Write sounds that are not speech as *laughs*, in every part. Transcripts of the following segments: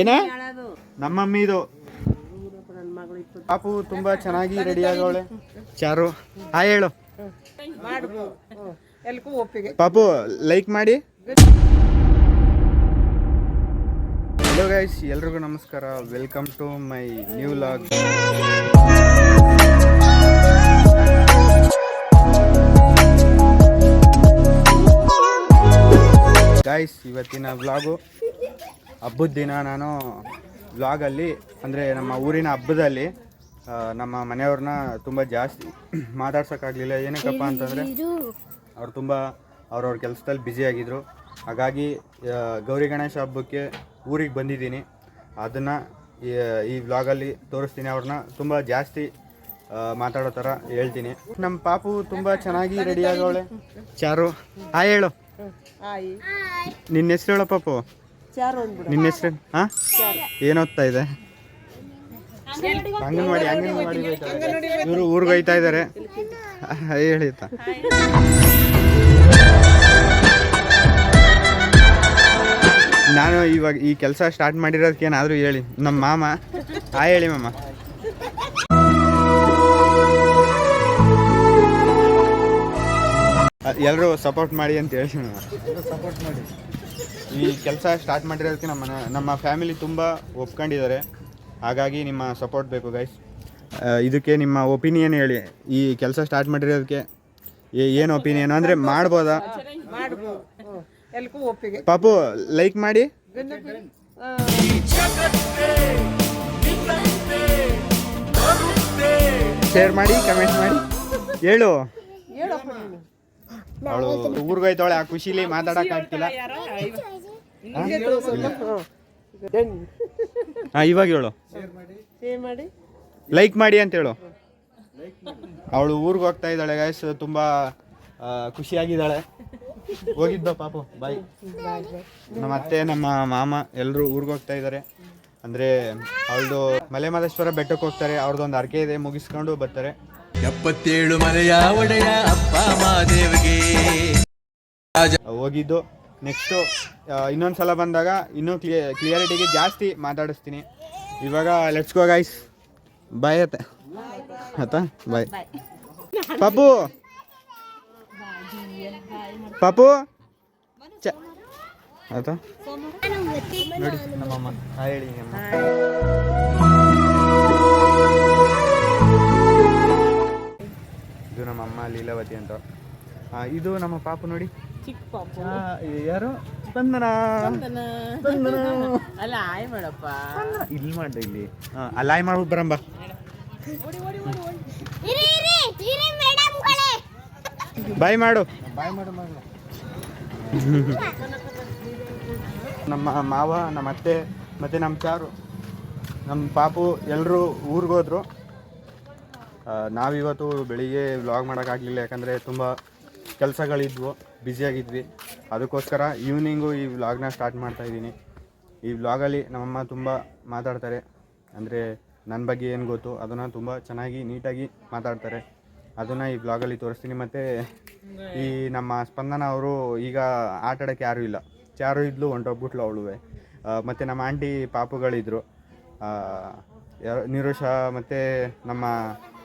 ಏನ? ನಮ್ಮ ಮಮ್ಮಿದು ಪಾಪು ತುಂಬಾ ಚೆನ್ನಾಗಿ ರೆಡಿ ಆಗವಳೆ. ಚಾರು ಹಾ ಹೇಳು. ಪಾಪು ಲೈಕ್ ಮಾಡಿ. ಹಲೋ ಗೈಸ್ ಎಲ್ರಿಗೂ ನಮಸ್ಕಾರ. Welcome to my new vlog guys ಇವತ್ತಿನ ವ್ಲಾಗು ಹಬ್ಬದ ದಿನ ನಾನು ವ್ಲಾಗಲ್ಲಿ ಅಂದರೆ ನಮ್ಮ ಊರಿನ ಹಬ್ಬದಲ್ಲಿ ನಮ್ಮ ಮನೆಯವ್ರನ್ನ ತುಂಬ ಜಾಸ್ತಿ ಮಾತಾಡ್ಸೋಕ್ಕಾಗಲಿಲ್ಲ. ಏನಕ್ಕಪ್ಪ ಅಂತಂದರೆ ಅವ್ರು ತುಂಬ ಅವ್ರವ್ರ ಕೆಲಸದಲ್ಲಿ ಬ್ಯುಸಿಯಾಗಿದ್ದರು ಹಾಗಾಗಿ ಗೌರಿ ಗಣೇಶ ಹಬ್ಬಕ್ಕೆ ಊರಿಗೆ ಬಂದಿದ್ದೀನಿ. ಅದನ್ನು ಈ ವ್ಲಾಗಲ್ಲಿ ತೋರಿಸ್ತೀನಿ ಅವ್ರನ್ನ. ತುಂಬ ಜಾಸ್ತಿ ಮಾತಾಡೋ ಥರ ಹೇಳ್ತೀನಿ. ನಮ್ಮ ಪಾಪು ತುಂಬ ಚೆನ್ನಾಗಿ ರೆಡಿ ಆಗವಳೆ ಚಾರು ಹಾಯ್ ಹೇಳು. ನಿನ್ನ ಹೆಸ್ರು ಹೇಳೋ ಪಾಪು. ಚಾರು ಅಂದ್ಬಿಡು ನಿನ್ನ ಹೆಸರು? ಹಾ? ಏನು ಓದ್ತಾ ಇದೆ? ಅಂಗನವಾಡಿ ಅಂಗನವಾಡಿ ಇವರು ಊರಿಗೆ ಹೋಯ್ತಾ ಇದ್ದಾರೆ ಹೇಳಿತ ನಾನು ಇವಾಗ ಈ ಕೆಲಸ ಸ್ಟಾರ್ಟ್ ಮಾಡಿರೋದಕ್ಕೆ ಏನಾದರೂ ಹೇಳಿ. ನಮ್ಮ ಮಾಮ. ಆ ಹೇಳಿ ಮಾಮ. ಎಲ್ಲರೂ ಸಪೋರ್ಟ್ ಮಾಡಿ ಅಂತ ಹೇಳಿ ಸಪೋರ್ಟ್ ಮಾಡಿ. ಈ ಕೆಲಸ ಸ್ಟಾರ್ಟ್ ಮಾಡಿರೋದಕ್ಕೆ ನಮ್ಮ ನಮ್ಮ ಫ್ಯಾಮಿಲಿ ತುಂಬ ಒಪ್ಕೊಂಡಿದ್ದಾರೆ. ಹಾಗಾಗಿ ನಿಮ್ಮ ಸಪೋರ್ಟ್ ಬೇಕು ಗೈಸ್ ಇದಕ್ಕೆ ನಿಮ್ಮ ಒಪಿನಿಯನ್ ಹೇಳಿ. ಈ ಕೆಲಸ ಸ್ಟಾರ್ಟ್ ಮಾಡಿರೋದಕ್ಕೆ ಏನು ಒಪಿನಿಯನ್ ಅಂದರೆ ಮಾಡ್ಬೋದಾ? ಪಾಪು ಲೈಕ್ ಮಾಡಿ. ಶೇರ್ ಮಾಡಿ ಕಮೆಂಟ್ ಮಾಡಿ. ಹೇಳು. ಅವಳು ಊರ್ಗೋಯ್ತಾವಳೆ ಆ ಖುಷಿಲಿ ಮಾತಾಡೋಕ್ಕಾಗ್ತಿಲ್ಲ ತೋರ್ಸಲ್ಲ? ಹಾಂ. ಇವಾಗ ಹೇಳು. ಸೇವ್ ಮಾಡಿ. ಲೈಕ್ ಮಾಡಿ ಅಂತ ಹೇಳು. ಅವಳು ಊರಿಗೆ ಹೋಗ್ತಾ ಇದ್ದಾಳೆ ಗಾಯ್ಸ್ ತುಂಬಾ ಆ, ಖುಷಿಯಾಗಿದ್ದಾಳೆ. ಹೋಗಿದ್ದ ಪಾಪು. ಬಾಯ್ ನಮ್ಮ ಅತ್ತೆ ನಮ್ಮ ಮಾಮ ಎಲ್ಲರೂ ಊರಿಗೆ ಹೋಗ್ತಾ ಇದ್ದಾರೆ ಅಂದ್ರೆ ಅವಳದು ಮಲೆ ಮಹದೇಶ್ವರ ಬೆಟ್ಟಕ್ಕೆ ಹೋಗ್ತಾರೆ. ಅವ್ರದ್ದೊಂದು ಅರ್ಕೆ ಇದೆ ಮುಗಿಸ್ಕೊಂಡು ಬರ್ತಾರೆ. ಎಪ್ಪತ್ತೇಳು ಮಲೆಯ ಒಡೆಯ ಅಪ್ಪ ಮಹಾದೇವಿಗೆ ಹೋಗಿದ್ದು ನೆಕ್ಸ್ಟು ಇನ್ನೊಂದು ಸಲ ಬಂದಾಗ ಇನ್ನೂ ಕ್ಲಿಯ ಕ್ಲಿಯರಿಟಿಗೆ ಜಾಸ್ತಿ ಮಾತಾಡಿಸ್ತೀನಿ. ಇವಾಗ ಲೆಟ್ಸ್ ಗೋ ಗೈಸ್ ಬಾಯ್ ಅತ್ತೆ. ಆಯ್ತಾ ಬಾಯ್ ಪಾಪು ಪಾಪು ಚ ಆಯ್ತಾ ನೋಡಿ ನಮ್ಮಮ್ಮ. ಹೇಳಿ ಇದು ನಮ್ಮಮ್ಮ ಲೀಲಾವತಿ ಅಂತ. ಇದು ನಮ್ಮ ಪಾಪು ನೋಡಿ. ಚಿಕ್ಕ ಪಾಪು ಯಾರು? ಸ್ಪಂದನ ಸ್ಪಂದನ ಅಲ್ಲ ಆಯ್ ಮಾಡಪ್ಪ. ಇಲ್ಲಿ ಮಾಡ್ದೆ ಇಲ್ಲಿ. ಅಲ್ಲಾಯ್ ಮಾಡ್ಬಿಟ್ಟು ಬರಂಬ ಇರಿ ಇರಿ ಇರಿ ಮೇಡಮ್ಗಳೇ ಬಾಯ್ ಮಾಡು. ಬಾಯ್ ಮಾಡು ನಮ್ಮ ಮಾವ ನಮ್ಮ ಅತ್ತೆ ಮತ್ತು ನಮ್ಮ ಚಾರು ನಮ್ಮ ಪಾಪು ಎಲ್ಲರೂ ಊರಿಗೆ ಹೋದ್ರು. ಆ, ನಾವಿವತ್ತು ಬೆಳಿಗ್ಗೆ ವ್ಲಾಗ್ ಮಾಡೋಕ್ಕಾಗಲಿಲ್ಲ ಯಾಕಂದರೆ ತುಂಬ ಕೆಲಸಗಳಿದ್ವು. ಬ್ಯುಸಿಯಾಗಿದ್ವಿ. ಅದಕ್ಕೋಸ್ಕರ ಈವ್ನಿಂಗು ಈ ವ್ಲಾಗ್ನ ಸ್ಟಾರ್ಟ್ ಮಾಡ್ತಾ ಇದ್ದೀನಿ. ಈ ವ್ಲಾಗಲ್ಲಿ ನಮ್ಮಮ್ಮ ತುಂಬ ಮಾತಾಡ್ತಾರೆ. ಅಂದರೆ ನನ್ನ ಬಗ್ಗೆ ಏನು ಗೊತ್ತು, ಅದನ್ನು ತುಂಬ ಚೆನ್ನಾಗಿ, ನೀಟಾಗಿ ಮಾತಾಡ್ತಾರೆ. ಅದನ್ನು ಈ ವ್ಲಾಗಲ್ಲಿ ತೋರಿಸ್ತೀನಿ. ಮತ್ತು ಈ ನಮ್ಮ ಸ್ಪಂದನ ಅವರು ಈಗ ಆಟಾಡೋಕ್ಕೆ ಯಾರೂ ಇಲ್ಲ. ಚಾರು ಇದ್ಲು ಹೊಂಟೋಗ್ಬಿಟ್ಲು ಅವಳುವೆ. ಮತ್ತು ನಮ್ಮ ಆಂಟಿ ಪಾಪುಗಳಿದ್ರು. ನಿರೋಷ ಮತ್ತು ನಮ್ಮ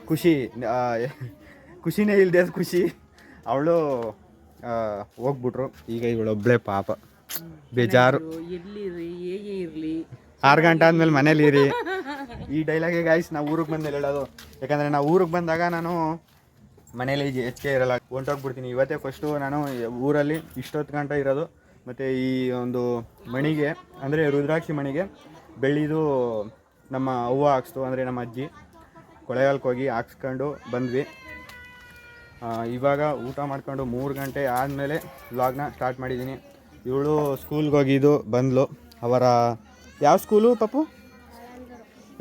ಖುಷಿ ಖುಷಿನೇ ಇಲ್ಲದೆ ಖುಷಿ. ಅವಳು ಹೋಗ್ಬಿಟ್ರು. ಈಗ ಇವಳೊಬ್ಬಳೇ ಪಾಪ. ಬೇಜಾರು. ಎಲ್ಲಿರಿ? ಹೇಗೆ ಇರ್ಲಿ? ಆರು ಗಂಟೆ ಆದ್ಮೇಲೆ ಮನೇಲಿ ಇರಿ. ಈ ಡೈಲಾಗೆ ಗಾಯ್ಸ್ ನಾವು ಊರಿಗೆ ಬಂದಲ್ಲಿ ಹೇಳೋದು. ಯಾಕಂದರೆ ನಾವು ಊರಿಗೆ ಬಂದಾಗ ನಾನು ಮನೇಲಿ ಹೆಚ್ಚಿಗೆ ಇರಲ್ಲ. ಹೊಂಟೋಗ್ಬಿಡ್ತೀನಿ. ಇವತ್ತೇ ಫಸ್ಟು ನಾನು ಊರಲ್ಲಿ ಇಷ್ಟೊತ್ತು ಗಂಟೆ ಇರೋದು. ಮತ್ತು ಈ ಒಂದು ಮಣಿಗೆ ಅಂದರೆ ರುದ್ರಾಕ್ಷಿ ಮಣಿಗೆ ಬೆಳ್ಳಿದು ನಮ್ಮ ಅವ್ವ ಹಾಕ್ಸ್ತು ಅಂದರೆ ನಮ್ಮ ಅಜ್ಜಿ. ಕೊಳೆಗಾಲಕ್ಕೆ ಹೋಗಿ ಹಾಕ್ಸ್ಕೊಂಡು ಬಂದ್ವಿ. ಇವಾಗ ಊಟ ಮಾಡ್ಕೊಂಡು ಮೂರು ಗಂಟೆ ಆದಮೇಲೆ ವ್ಲಾಗ್ನ ಸ್ಟಾರ್ಟ್ ಮಾಡಿದ್ದೀನಿ. ಇವಳು ಸ್ಕೂಲ್ಗೆ ಹೋಗಿದ್ದು ಬಂದ್ಲು. ಅವರ ಯಾವ ಸ್ಕೂಲು ಪಾಪು?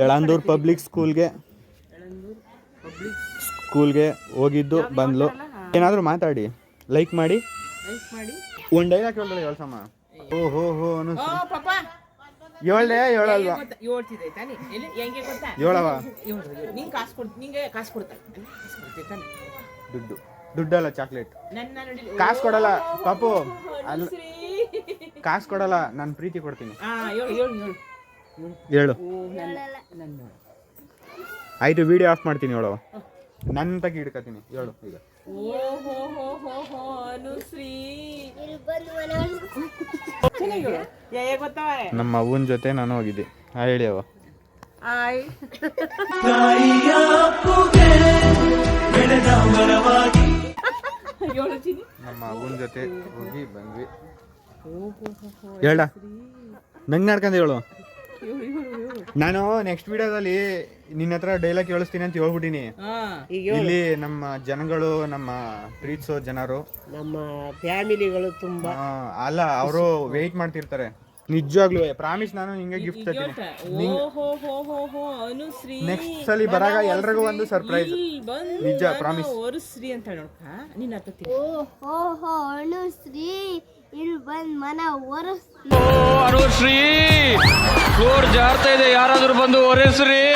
ಯಳಂದೂರು ಪಬ್ಲಿಕ್ ಸ್ಕೂಲ್ಗೆ ಸ್ಕೂಲ್ಗೆ ಹೋಗಿದ್ದು ಬಂದ್ಲು. ಏನಾದರೂ ಮಾತಾಡಿ ಲೈಕ್ ಮಾಡಿ. ಒಂದು ಡೈಲಾಗ್ ಹೇಳ್ದಲ್ಲ ಹೇಳ್ಸಮ್ಮ ಓ ಹೋ ಹೋ ಏಳ್ದೆ ಏಳಲ್ವಾ? ಏಳವ? ದುಡ್ಡು. ದುಡ್ಡಲ್ಲ ಚಾಕ್ಲೇಟ್. ನನ್ನ ನೋಡಿ ಕಾಸು ಕೊಡಲ್ಲ ಪಾಪು. ಅಲ್ಲ ಕಾಸು ಕೊಡಲ್ಲ ನಾನು ಪ್ರೀತಿ ಕೊಡ್ತೀನಿ. ಹೇಳು ಆಯ್ತು ವಿಡಿಯೋ ಆಫ್ ಮಾಡ್ತೀನಿ ಹೇಳು. ನನ್ನ ತಗ ಹಿಡ್ಕತೀನಿ ಹೇಳು ಈಗ. ನಮ್ಮ ಅವ್ವನ ಜೊತೆ ನಾನು ಹೋಗಿದ್ದೆ. ಹಾಂ ಹೇಳಿ ಅವ ನಮ್ಮ ಅವನ ಜೊತೆ ಹೋಗಿ ಬಂದ್ವಿ. ಹೇಳ. ನಂಗೆ ನಡ್ಕಂದ ಹೇಳು. ನಾನು ನೆಕ್ಸ್ಟ್ ವಿಡಿಯೋದಲ್ಲಿ ನಿನ್ನ ಹತ್ರ ಡೈಲಾಗ್ ಕೇಳಿಸ್ತೀನಿ ಅಂತ ಹೇಳ್ಬಿಟ್ಟಿನಿ. ಹಾ. ಇಲ್ಲಿ ನಮ್ಮ ಜನಗಳು ನಮ್ಮ ಪ್ರೀತಿಸೋ ಜನರು. ನಮ್ಮ ಫ್ಯಾಮಿಲಿಗಳು ತುಂಬಾ. ಅಲ್ಲ ಅವರು ವೆಯ್ಟ್ ಮಾಡ್ತಿರ್ತಾರೆ. ನಿಜವಾಗ್ಲೂ ಪ್ರಾಮಿಸ್ ನಾನು ನಿಂಗೆ ಗಿಫ್ಟ್ ತರ್ತೀನಿ. ನೆಕ್ಸ್ಟ್ ಸಲ ಬರಾಗ ಎಲ್ರಿಗೂ ಒಂದು ಸರ್ಪ್ರೈಸ್ ನಿಜ, ಪ್ರಾಮಿಸ್. ಶ್ರೀ ಅಂತ ನೋಡ್ಕ ನಿನ್ನ ಹತ್ತೀನಿ ಓ ಹೋ ಹೋ ಅನುಶ್ರೀ ಇಲ್ಲಿ ಬಂದ್ ಮನ ಓ ಅನುಶ್ರೀ ಫ್ಲೋರ್ ಜಾರ್ತಾ ಇದೆ ಯಾರಾದ್ರೂ ಬಂದು ಒರೆಸ್ರಿ *laughs*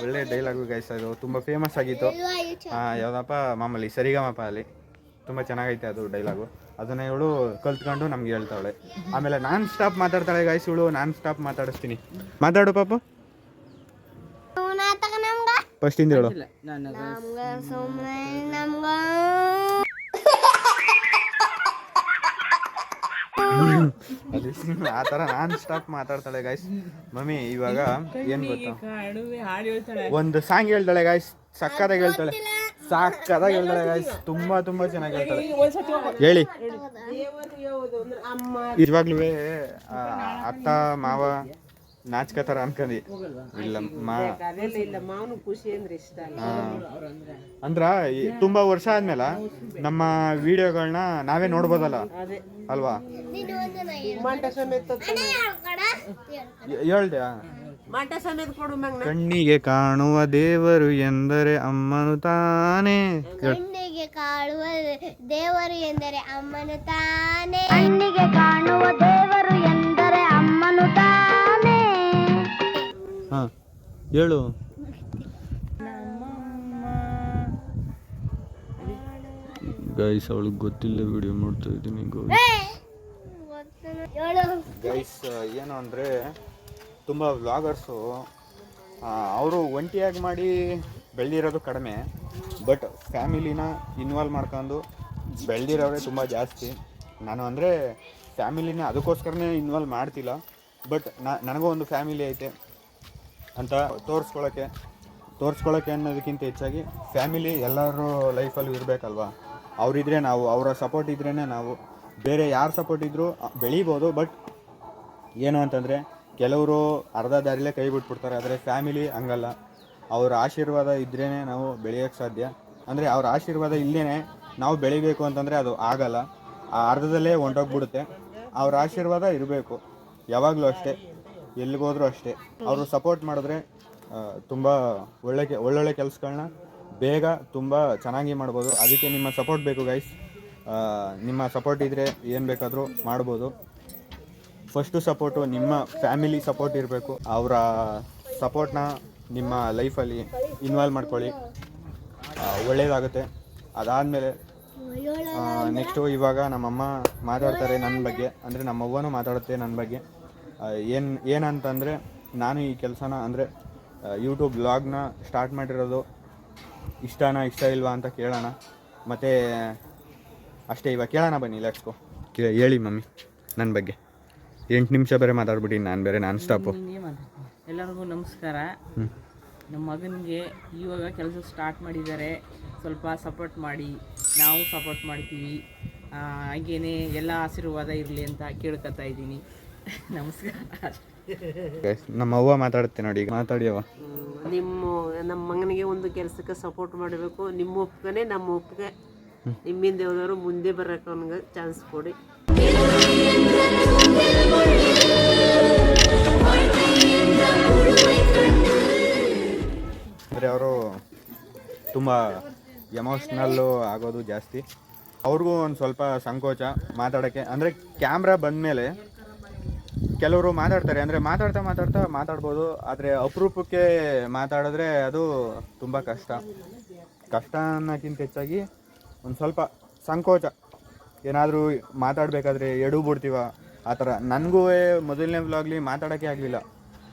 ಒಳ್ಳೆ ಡೈಲಾಗು ಗೈಸ್ ಅದು ತುಂಬಾ ಫೇಮಸ್ ಆಗಿತ್ತು. ಆ, ಯಾವ್ದಪ್ಪ ಮಾಮೂಲಿ ಸರಿಗಮಪ ಅಲ್ಲಿ. ತುಂಬ ಚೆನ್ನಾಗೈತೆ ಅದು ಡೈಲಾಗು ಅದನ್ನ ಇವಳು ಕಲ್ತ್ಕೊಂಡು ನಮ್ಗೆ ಹೇಳ್ತಾವಳೆ. ಆಮೇಲೆ ನಾನ್ ಸ್ಟಾಪ್ ಮಾತಾಡ್ತಾಳೆ ಗಾಯ್ಸ್ ಇವಳು ನಾನ್ ಸ್ಟಾಪ್ ಮಾತಾಡಿಸ್ತೀನಿ. ಮಾತಾಡು ಪಾಪು. ಫಸ್ಟ್ ಇಂದ ಹೇಳು. ಆ ಥರ ನಾನ್ ಸ್ಟಾಪ್ ಮಾತಾಡ್ತಾಳೆ ಗಾಯ್ಸ್ ಮಮ್ಮಿ ಇವಾಗ ಏನ್ ಗೊತ್ತಾ? ಹೇಳ್ತಾಳೆ. ಒಂದು ಸಾಂಗ್ ಹೇಳ್ತಾಳೆ ಗಾಯ್ಸ್ ಸಕ್ಕತ್ತಾಗಿ ಹೇಳ್ತಾಳೆ. ಸಕ್ಕತ್ತಾಗಿ ಹೇಳ್ತಾಳೆ ಗಾಯ್ಸ್ ತುಂಬಾ ತುಂಬಾ ಚೆನ್ನಾಗಿ ಹೇಳ್ತಾಳೆ ಹೇಳಿ. ದೇವರು ಯಾವುದು ಅಂದ್ರೆ ಅಮ್ಮ. ನಿಜವಾಗ್ಲೂ ಅತ್ತ ಮಾವ ನಾಚ್ಕತಾರ ಅನ್ಕಂದಿ. ಇಲ್ಲ ಮಾ ಅದೆಲ್ಲ ಇಲ್ಲ ಮಾವನು ಖುಷಿ ಅಂದ್ರೆ ಇಷ್ಟ ಅಲ್ಲ. ಹಾ. ಅಂದ್ರ. ತುಂಬಾ ವರ್ಷ ಆದ್ಮೇಲ ನಮ್ಮ ವಿಡಿಯೋಗಳನ್ನ ನಾವೇ ನೋಡ್ಬೋದಲ್ಲ? ಅಲ್ವಾ? ಮಾಟ ಸಮೇತ ಹೇಳ್ದೆ ಕಣ್ಣಿಗೆ ಕಾಣುವ ದೇವರು ಎಂದರೆ ಅಮ್ಮನು ತಾನೇ. ಕಣ್ಣಿಗೆ ಕಾಣುವ ದೇವರು ಎಂದರೆ ಅಮ್ಮನು ತಾನೇ. ಕಣ್ಣಿಗೆ ಕಾಣುವ ದೇವರು ಎಂದರೆ ಅಮ್ಮನು ತಾನೇ. ಹಾ ಹೇಳು. ಗೈಸ್ ಅವಳಿಗೆ ಗೊತ್ತಿಲ್ಲ ವಿಡಿಯೋ ಮಾಡ್ತಾ ಇದ್ದೀನಿ ಹೇಳು. ಗೈಸ್ ಏನು ಅಂದರೆ ತುಂಬ ವ್ಲಾಗರ್ಸು ಅವರು ಒಂಟಿಯಾಗಿ ಮಾಡಿ ಬೆಳೆದಿರೋದು ಕಡಿಮೆ ಬಟ್ ಫ್ಯಾಮಿಲಿನ ಇನ್ವಾಲ್ವ್ ಮಾಡ್ಕೊಂಡು ಬೆಳೆದಿರೋರೇ ತುಂಬ ಜಾಸ್ತಿ. ನಾನು ಅಂದರೆ ಫ್ಯಾಮಿಲಿನ ಅದಕ್ಕೋಸ್ಕರನೇ ಇನ್ವಾಲ್ವ್ ಮಾಡ್ತಿಲ್ಲ ಬಟ್ ನನಗೂ ಒಂದು ಫ್ಯಾಮಿಲಿ ಐತೆ ಅಂತ ತೋರಿಸ್ಕೊಳ್ಳೋಕ್ಕೆ ತೋರಿಸ್ಕೊಳ್ಳೋಕ್ಕೆ ಅನ್ನೋದಕ್ಕಿಂತ ಹೆಚ್ಚಾಗಿ ಫ್ಯಾಮಿಲಿ ಎಲ್ಲರೂ ಲೈಫಲ್ಲೂ ಇರಬೇಕಲ್ವಾ? ಅವರಿದ್ರೆ ನಾವು, ಅವರ ಸಪೋರ್ಟ್ ಇದ್ರೇ ನಾವು. ಬೇರೆ ಯಾರು ಸಪೋರ್ಟ್ ಇದ್ದರೂ ಬೆಳಿಬೋದು ಬಟ್ ಏನು ಅಂತಂದರೆ ಕೆಲವರು ಅರ್ಧ ದಾರಿಲೇ ಕೈ ಬಿಟ್ಬಿಡ್ತಾರೆ, ಆದರೆ ಫ್ಯಾಮಿಲಿ ಹಂಗಲ್ಲ. ಅವ್ರ ಆಶೀರ್ವಾದ ಇದ್ರೇ ನಾವು ಬೆಳೆಯೋಕ್ಕೆ ಸಾಧ್ಯ. ಅಂದರೆ ಅವ್ರ ಆಶೀರ್ವಾದ ಇಲ್ಲೇ ನಾವು ಬೆಳಿಬೇಕು ಅಂತಂದರೆ ಅದು ಆಗಲ್ಲ. ಆ ಅರ್ಧದಲ್ಲೇ ಹೊಂಟೋಗ್ಬಿಡುತ್ತೆ. ಅವ್ರ ಆಶೀರ್ವಾದ ಇರಬೇಕು. ಯಾವಾಗಲೂ ಅಷ್ಟೇ. ಎಲ್ಲಿಗೋದ್ರೂ ಅಷ್ಟೇ. ಅವರು ಸಪೋರ್ಟ್ ಮಾಡಿದ್ರೆ ತುಂಬ ಒಳ್ಳೆ ಕೆ- ಒಳ್ಳೊಳ್ಳೆ ಕೆಲಸಗಳನ್ನ ಬೇಗ ತುಂಬ ಚೆನ್ನಾಗಿ ಮಾಡ್ಬೋದು. ಅದಕ್ಕೆ ನಿಮ್ಮ ಸಪೋರ್ಟ್ ಬೇಕು ಗೈಸ್ ನಿಮ್ಮ ಸಪೋರ್ಟ್ ಇದ್ದರೆ ಏನು ಬೇಕಾದರೂ ಮಾಡ್ಬೋದು. ಫಸ್ಟು ಸಪೋರ್ಟು ನಿಮ್ಮ ಫ್ಯಾಮಿಲಿ ಸಪೋರ್ಟ್ ಇರಬೇಕು. ಅವರ ಸಪೋರ್ಟ್ನ ನಿಮ್ಮ ಲೈಫಲ್ಲಿ ಇನ್ವಾಲ್ವ್ ಮಾಡ್ಕೊಳ್ಳಿ. ಒಳ್ಳೆಯದಾಗುತ್ತೆ ಅದಾದಮೇಲೆ ನೆಕ್ಸ್ಟು ಇವಾಗ ನಮ್ಮಮ್ಮ ಮಾತಾಡ್ತಾರೆ ನನ್ನ ಬಗ್ಗೆ. ಅಂದರೆ ನಮ್ಮವ್ವನೂ ಮಾತಾಡುತ್ತೆ ನನ್ನ ಬಗ್ಗೆ. ಏನು, ಏನಂತಂದರೆ ನಾನು ಈ ಕೆಲಸನ ಅಂದರೆ ಯೂಟ್ಯೂಬ್ ಬ್ಲಾಗ್ನ ಸ್ಟಾರ್ಟ್ ಮಾಡಿರೋದು ಇಷ್ಟನಾ ಇಷ್ಟ ಇಲ್ವಾ ಅಂತ ಕೇಳೋಣ. ಮತ್ತು ಅಷ್ಟೇ ಇವಾಗ ಕೇಳೋಣ ಬನ್ನಿ ಲೆಟ್ಸ್ಕೋ ಹೇಳಿ ಮಮ್ಮಿ ನನ್ನ ಬಗ್ಗೆ. ಎಂಟು ನಿಮಿಷ ಬೇರೆ ಮಾತಾಡ್ಬಿಟ್ಟು ನಾನು ಬೇರೆ ನಾನು ಸ್ಟಾಪು ಎಲ್ಲರಿಗೂ ನಮಸ್ಕಾರ. ನಮ್ಮ ಮಗನಿಗೆ ಇವಾಗ ಕೆಲಸ ಸ್ಟಾರ್ಟ್ ಮಾಡಿದ್ದಾರೆ. ಸ್ವಲ್ಪ ಸಪೋರ್ಟ್ ಮಾಡಿ ನಾವು ಸಪೋರ್ಟ್ ಮಾಡ್ತೀವಿ. ಹಾಗೇನೆ ಎಲ್ಲ ಆಶೀರ್ವಾದ ಇರಲಿ ಅಂತ ಕೇಳ್ಕೊತಾ ಇದ್ದೀನಿ. ನಮಸ್ಕಾರ. ನಮ್ಮ ಅವ್ವ ಮಾತಾಡುತ್ತೆ ನೋಡಿ ಈಗ ಮಾತಾಡಿ ಅವ್ವ. ನಿಮ್ಮ ನಮ್ಮ ಮಗನಿಗೆ ಒಂದು ಕೆಲಸಕ್ಕೆ ಸಪೋರ್ಟ್ ಮಾಡಬೇಕು. ನಿಮ್ಮ ಒಪ್ಪಿಗೆನೆ ನಮ್ಮ ಒಪ್ಪಿಗೆ. ನಿಮ್ಮಿಂದ ಯಾವ್ದಾದ್ರು ಮುಂದೆ ಬರೋಕೆ ಅವನಿಗೆ ಚಾನ್ಸ್ ಕೊಡಿ. ಅಂದರೆ ಅವರು ತುಂಬ ಎಮೋಷ್ನಲ್ಲು ಆಗೋದು ಜಾಸ್ತಿ. ಅವ್ರಿಗೂ ಒಂದು ಸ್ವಲ್ಪ ಸಂಕೋಚ ಮಾತಾಡೋಕ್ಕೆ. ಅಂದರೆ ಕ್ಯಾಮ್ರಾ ಬಂದಮೇಲೆ ಕೆಲವರು ಮಾತಾಡ್ತಾರೆ. ಅಂದರೆ ಮಾತಾಡ್ತಾ ಮಾತಾಡ್ತಾ ಮಾತಾಡ್ಬೋದು. ಆದರೆ ಅಪರೂಪಕ್ಕೆ ಮಾತಾಡಿದ್ರೆ ಅದು ತುಂಬ ಕಷ್ಟ. ಕಷ್ಟ ಅನ್ನೋಕ್ಕಿಂತ ಹೆಚ್ಚಾಗಿ ಒಂದು ಸ್ವಲ್ಪ ಸಂಕೋಚ. ಏನಾದರೂ ಮಾತಾಡಬೇಕಾದ್ರೆ ಎಡು ಬಿಡ್ತೀವ ಆ ಥರ. ನನಗೂ ಮೊದಲನೇ ವ್ಲಾಗ್ಲಿ ಮಾತಾಡೋಕ್ಕೆ ಆಗಲಿಲ್ಲ.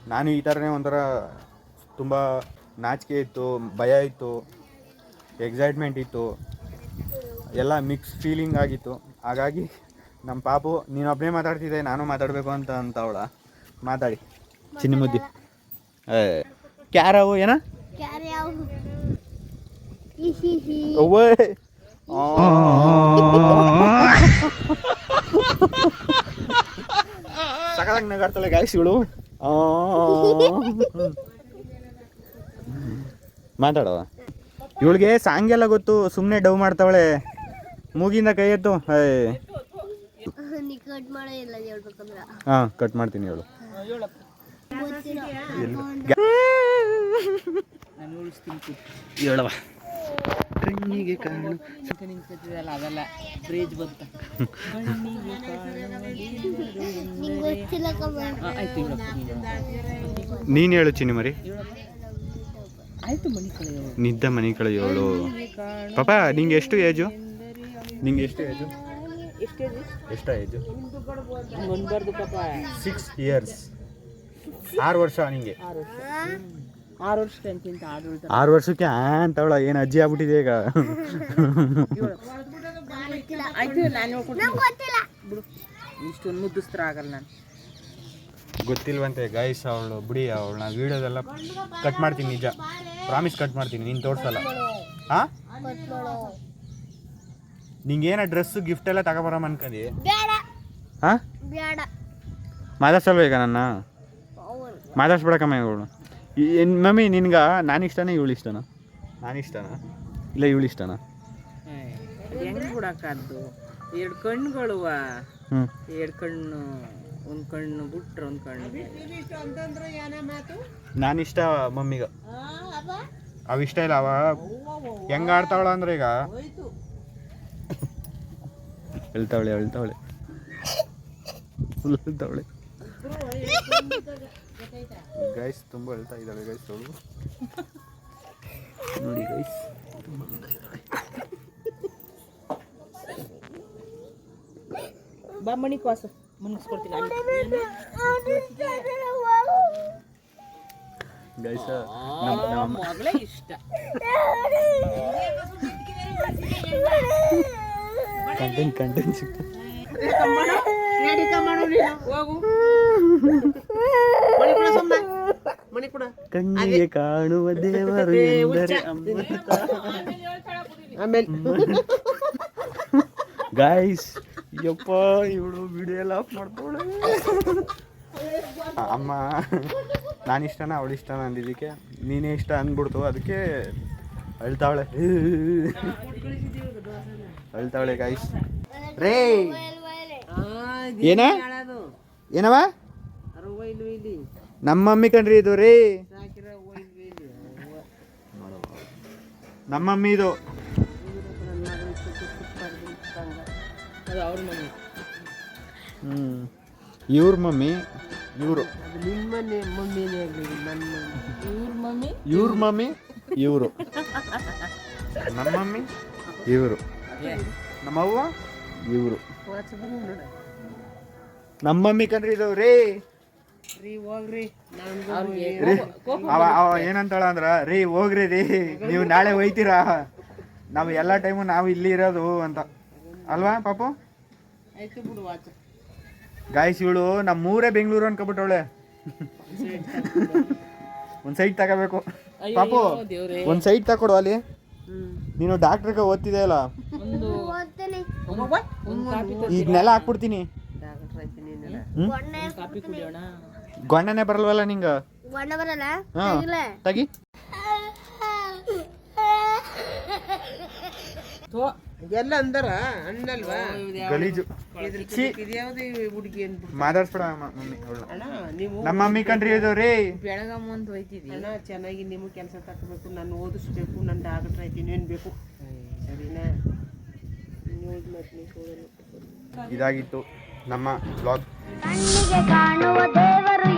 ನಾನು ಈ ಥರನೇ ಒಂಥರ ತುಂಬ ನಾಚಿಕೆ ಇತ್ತು ಭಯ ಇತ್ತು ಎಕ್ಸೈಟ್ಮೆಂಟ್ ಇತ್ತು ಎಲ್ಲ ಮಿಕ್ಸ್ ಫೀಲಿಂಗ್ ಆಗಿತ್ತು. ಹಾಗಾಗಿ ನಮ್ಮ ಪಾಪು ನೀನು ಒಬ್ಬನೇ ಮಾತಾಡ್ತಿದ್ದೆ ನಾನು ಮಾತಾಡಬೇಕು ಅಂತ ಅಂತ ಅವಳ. ಮಾತಾಡಿ. ಚಿನ್ನ ಮುದ್ದಿ. ಕ್ಯಾರವು ಏನ? ಕ್ಯಾರೆ *laughs* ಸಕಲಾಗಿ ನಗಾಡ್ತಾಳೆ ಗಾಯಸಿಗಳು ಮಾತಾಡವ ಇವಳಿಗೆ ಸಾಂಗ್ ಎಲ್ಲ ಗೊತ್ತು ಸುಮ್ಮನೆ ಡವ್ ಮಾಡ್ತಾವಳೆ. ಮೂಗಿಂದ ಕೈ ಎತ್ತು. ಹಾ. ಕಟ್ ಮಾಡೋ ಇಲ್ಲ ಹೇಳ್ಬೇಕಂದ್ರ. ಹಾಂ ಕಟ್ ಮಾಡ್ತೀನಿ ಇವಳು ನಾನು ಉಳಿಸ್ತೀನಿ ಕಾಣು. ಹೇಳವ ಅದಲ್ಲ ಅದೆಲ್ಲ ಬ್ರೇಜ್ ಬಂತ. ಕಣ್ಣಿಗೆ ನೀನು. ಹೇಳು ಚಿನ್ನಿ ಮರಿ. ಆಯ್ತು ಮನಿ ಕಳೆಯೋಳು ನಿದ್ದ ಮನೆ ಕಳೆಯೋಳು. ಪಾಪ ನಿಂಗೆ ಎಷ್ಟು ಏಜು? ನಿಂಗೆ ಎಷ್ಟು ಏಜು? ಎಷ್ಟು ಏಜು? ಸಿಕ್ಸ್ ಇಯರ್ಸ್ ಆರು ವರ್ಷ ನಿಂಗೆ. ಆರು ವರ್ಷ. ಆರು ವರ್ಷ ಅಂತಿಂತ ಆರು ವರ್ಷಕ್ಕೆ ಆ ಅಂತವಳ ಏನು ಅಜ್ಜಿ ಆಗ್ಬಿಟ್ಟಿದೆ ಈಗ. ಆಯ್ತು ನಾನು ಹೇಳ್ಕೊಡ್ತೀನಿ ಗೊತ್ತಿಲ್ಲ. ಬಿಡು. ಇಷ್ಟೊಂದು ಮುದ್ದಿಸ್ತ್ರ ಆಗಲ್ಲ ನಾನು. ಗೊತ್ತಿಲ್ವಂತೆ ಗೈಸ್ ಅವಳು ಬಿಡಿ ಅವಳನ್ನ ವೀಡಿಯೋದೆಲ್ಲ ಕಟ್ ಮಾಡ್ತೀನಿ ನಿಜ. ಪ್ರಾಮಿಸ್ ಕಟ್ ಮಾಡ್ತೀನಿ ನೀನು ತೋರ್ಸಲ್ಲ. ಹಾಂ ಏನೋ ಡ್ರೆಸ್ಸು ಗಿಫ್ಟ್ ಎಲ್ಲ ತಗೊಬರಮ್ಮ ಅನ್ಕೊಂಡಿ? ಬೇಡ. ಹಾಂ ಮಾತಾಡ್ಸಲ್ವ ಈಗ ನನ್ನ? ಮಾತಾಡ್ಸ್ಬಿಡಕ್ಕಮ್ಮ ಇವಳು. ಮಮ್ಮಿ ನಿನ್ಗೆ ನಾನು ಇಷ್ಟನಾ ಇವಳು ಇಷ್ಟನಾ? ನಾನು ಇಷ್ಟನಾ? ಇಲ್ಲ ಇವಳು ಇಷ್ಟನಾ? ಹೆಂಗೆ ಬಿಡಕ್ಕಾದ್ದು? ಎರಡು ಕಣ್ಣುಗಳುವ. ಎರಡು ಕಣ್ಣು ಒಂದು ಕಣ್ಣು ಬಿಟ್ರೆ ಒಂದು ಕಣ್ಣು ನಾನು ಇಷ್ಟ ಮಮ್ಮಿಗ. ಅವ ಇಷ್ಟ ಇಲ್ಲ ಅವ ಹೆಂಗ ಆಡ್ತಾವಳ ಅಂದ್ರೆ ಈಗ? ಹೇಳ್ತಾವಳೆ ಹೇಳ್ತಾವಳೆ. ಫುಲ್ ಹೇಳ್ತಾವಳೆ. ಗೈಸ್ ತುಂಬ ಹೇಳ್ತಾ ಇದ್ದಾಳೆ ಗೈಸ್ ಅವಳು ನೋಡಿ ಗೈಸ್ ಬಾ ಮಣಿ ಕಾಸು ಮುನ್ಗಿಸ್ಕೊಡ್ತೀನಿ ಅಲ್ಲಿ. ಗೈಸ್ ಆ, ಮಗಳೇ ಇಷ್ಟ ಕಂಟೆಂಟ್ ಕಂಟೆಂಟ್ ಸಿಕ್ತು ಹೋಗು ಮಣಿ ಕೂಡ ಕಣ್ಣಿಗೆ ಕಾಣುವ *laughs* ದೇವರು ಎಂದರೆ ಆಮೇಲೆ ಗಾಯ್ಸ್ *laughs* ಯಪ್ಪ ಇವಳು ವಿಡಿಯೋ ಎಲ್ಲ ಆಫ್ ಅಮ್ಮಾ *laughs* ಅಮ್ಮ ನಾನು ಇಷ್ಟನಾ? ಅವಳು ಇಷ್ಟನ ಅಂದಿದ್ದಕ್ಕೆ? ನೀನೇ ಇಷ್ಟ ಅಂದ್ಬಿಡ್ತು ಅದಕ್ಕೆ ಅಳ್ತಾವಳೆ. ಅಳ್ತಾವಳೆ ಗಾಯ್ಸ್ ರೇ! ಏನ? ಏನವಾ? ನಮ್ಮ ಮಮ್ಮಿ ಕಣ್ರಿ ಇದು ರೀ. ನಮ್ಮ ಮಮ್ಮಿ ಇದು. ಹ್ಞೂ ಇವ್ರ ಮಮ್ಮಿ ಇವರು. ಇವ್ರ ಮಮ್ಮಿ. ಇವ್ರ ಮಮ್ಮಿ? ಇವರು ನಮ್ಮ ಮಮ್ಮಿ ಇವರು. ನಮ್ಮವ್ವ ಇವರು. ನಮ್ಮ ಮಮ್ಮಿ ಕಣ್ರಿ ಇದು ರೇ ರೀ ಹೋಗ್ರಿ ನಾನು ಅವ್ರಿಗೆ ರೀ ಅವ ಅವ ಏನಂತಾಳ ಅಂದ್ರ ರೀ ಹೋಗ್ರಿ ರೀ ನೀವು ನಾಳೆ ಹೋಯ್ತೀರಾ? ನಾವು ಎಲ್ಲ ಟೈಮು ನಾವು ಇಲ್ಲಿ ಇರೋದು ಅಂತ. ಅಲ್ವಾ ಪಾಪು? ಆಯ್ತು ಬಿಡು ವಾಚ. ಗಾಯ್ಸ್ ಇವಳು ನಮ್ಮೂರೇ ಬೆಂಗಳೂರು ಅನ್ಕೊಬಿಟ್ಟವಳೆ ಒಂದ್ ಸೈಟ್ ತಗೋಬೇಕು. ಪಾಪು ಒಂದ್ ಸೈಟ್ ತಕೊಡು ಅಲ್ಲಿ. ನೀನು ಡಾಕ್ಟ್ರಿಗೆ ಓದ್ತಿದೆ ಅಲ್ಲ ಈಗ ನೆಲ ಹಾಕ್ಬಿಡ್ತೀನಿ. ಗೊಣ್ಣನೆ ಬರಲ್ವಲ್ಲ ನಿಂಗ? ಗೊಂಡ ಬರಲ್ಲ ಹಾ. ತಗಿ. ಎಲ್ಲ ಅಂದರ ಅಣ್ಣಲ್ವಾ? ಗಲೀಜು. ಇದ್ಯಾವ್ದು ಹುಡುಗಿ ಮಾತಾಡ್ಸ್ಬಿಡ ಮಮ್ಮಿ ಅಣ್ಣ ನೀವು ನಮ್ಮ ಮಮ್ಮಿ ಕಂಡ್ರಿ ಇದು ರೀ. ಬೆಳಗಮ್ಮ ಅಂತ ಹೋಯ್ತಿದ್ದಿ? ಅಣ್ಣ ಚೆನ್ನಾಗಿ ನಿಮಗೆ ಕೆಲಸ ತಕ್ಕಬೇಕು ನಾನು ಓದಿಸ್ಬೇಕು ನನ್ನ ಡಾಕ್ಟ್ರ್ ಆಯ್ತೀನಿ ಏನು ಬೇಕು? ಸರಿನಾ? ಇದಾಗಿತ್ತು. ನಮ್ಮ ಬ್ಲಾಗ್. ಕಣ್ಣಿಗೆ ಕಾಣುವ ದೇವರು